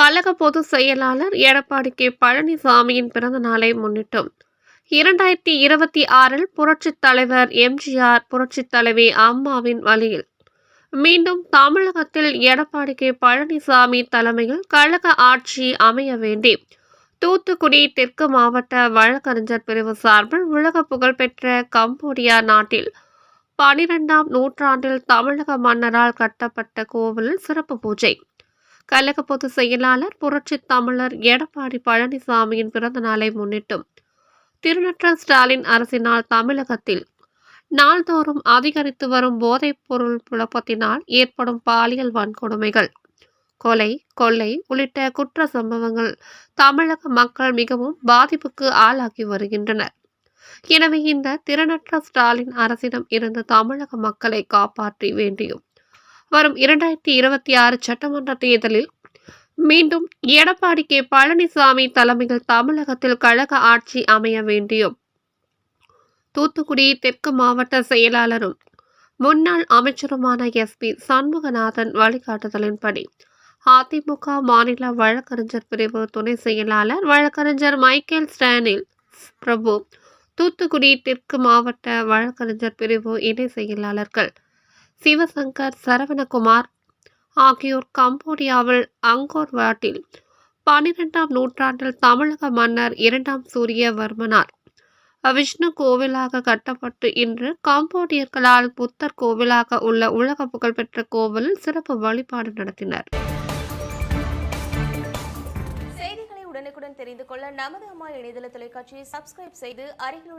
கழக பொதுச் செயலாளர் எடப்பாடி கே. பழனிசாமியின் பிறந்த நாளை முன்னிட்டும். இரண்டாயிரத்தி இருபத்தி ஆறில் புரட்சித் தலைவர் எம்ஜிஆர் புரட்சித் தலைவி அம்மாவின் வழியில் மீண்டும் தமிழகத்தில் எடப்பாடி கே. பழனிசாமி தலைமையில் கழக ஆட்சி அமைய வேண்டி தூத்துக்குடி தெற்கு மாவட்ட வழக்கறிஞர் பிரிவு சார்பில் உலக புகழ்பெற்ற கம்போடியா நாட்டில் பனிரெண்டாம் நூற்றாண்டில் தமிழக மன்னரால் கட்டப்பட்ட கோவிலில் சிறப்பு பூஜை. கழக பொதுச் செயலாளர் புரட்சித் தமிழர் எடப்பாடி பழனிசாமியின் பிறந்த நாளை முன்னிட்டும். திருநற்ற ஸ்டாலின் அரசினால் தமிழகத்தில் நாள்தோறும் அதிகரித்து வரும் போதைப் பொருள் புழப்பத்தினால் ஏற்படும் பாலியல் வன்கொடுமைகள் கொலை கொள்ளை உள்ளிட்ட குற்ற சம்பவங்கள் தமிழக மக்கள் மிகவும் பாதிப்புக்கு ஆளாகி வருகின்றனர். எனவே இந்த திறனற்ற ஸ்டாலின் அரசிடம் இருந்து தமிழக மக்களை காப்பாற்றி வேண்டியும் வரும் இரண்டாயிரத்தி இருபத்தி ஆறு சட்டமன்ற தேர்தலில் மீண்டும் எடப்பாடி கே பழனிசாமி தலைமையில் தமிழகத்தில் கழக ஆட்சி அமைய வேண்டியும். தூத்துக்குடி தெற்கு மாவட்ட செயலாளரும் முன்னாள் அமைச்சருமான எஸ்பி சண்முகநாதன் வழிகாட்டுதலின்படி அதிமுக மாநில வழக்கறிஞர் பிரிவு துணை செயலாளர் வழக்கறிஞர் மைக்கேல் ஸ்டானில் பிரபு தூத்துக்குடி தெற்கு மாவட்ட வழக்கறிஞர் பிரிவு இணை செயலாளர்கள் சிவசங்கர் சரவணகுமார் ஆகியோர் கம்போடியாவில் அங்கோர் வாட்டில் பன்னிரெண்டாம் நூற்றாண்டில் தமிழக மன்னர் இரண்டாம் சூரியவர்மனார். விஷ்ணு கோவிலாக கட்டப்பட்டு இன்று காம்போடியர்களால் புத்தர் கோவிலாக உள்ள உலக புகழ்பெற்ற கோவிலில் சிறப்பு வழிபாடு நடத்தினர். செய்திகளை உடனுக்குடன் தெரிந்து கொள்ள நமது அம்மா இணையதள தொலைக்காட்சியை சப்ஸ்கிரைப் செய்து அருகில் உள்ள